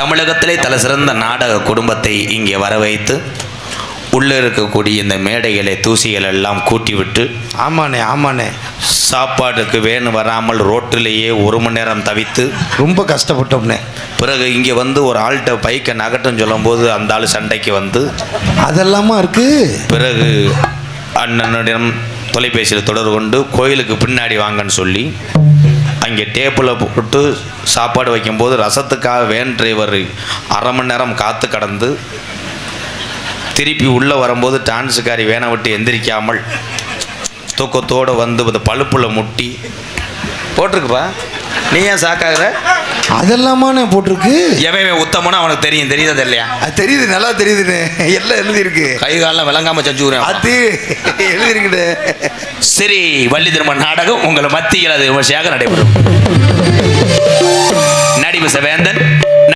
தமிழகத்திலே தலை சிறந்த நாடக குடும்பத்தை இங்கே வர வைத்து உள்ளே இருக்கக்கூடிய இந்த மேடைகளை தூசிகள் எல்லாம் கூட்டி விட்டு ஆமாண்ணே ஆமாண்ணே. சாப்பாட்டுக்கு வேணும் வராமல் ரோட்டிலேயே ஒரு மணி நேரம் தவித்து ரொம்ப கஷ்டப்பட்டோம்ண்ணே. பிறகு இங்கே வந்து ஒரு ஆள்கிட்ட பைக்கை நகட்டும் சொல்லும்போது அந்த ஆள் சண்டைக்கு வந்து அதெல்லாமா இருக்கு? பிறகு அண்ணனிடம் தொலைபேசியில் தொடர்பு கொண்டு கோயிலுக்கு பின்னாடி வாங்கன்னு சொல்லி அங்கே டேப்பில் போட்டு சாப்பாடு வைக்கும்போது ரசத்துக்காக வேன் டிரைவர் அரை மணி நேரம் காத்து கடந்து திருப்பி உள்ளே வரும்போது டான்ஸுக்காரி வேனை விட்டு எந்திரிக்காமல் தூக்கத்தோடு வந்து இந்த பழுப்பில் முட்டி போட்டிருக்குப்பா. நீ ஏன் சாக்காகிற? அதெல்லாமாண்ணே போட்டிருக்கு. எவன் உத்தமனோ அவனுக்கு தெரியும். தெரியுதா இல்லையா? அது தெரியுது நல்லா தெரியுதுண்ணே. எல்லாம் எழுதியிருக்கு. கை காலில் விளங்காம செஞ்சுக்கிறேன் அது எழுதிருக்குண்ணே சரி வள்ளி திருமண நாடகம் உங்கள் மத்தியில் அது விமர்சையாக நடைபெறும். he was abandoned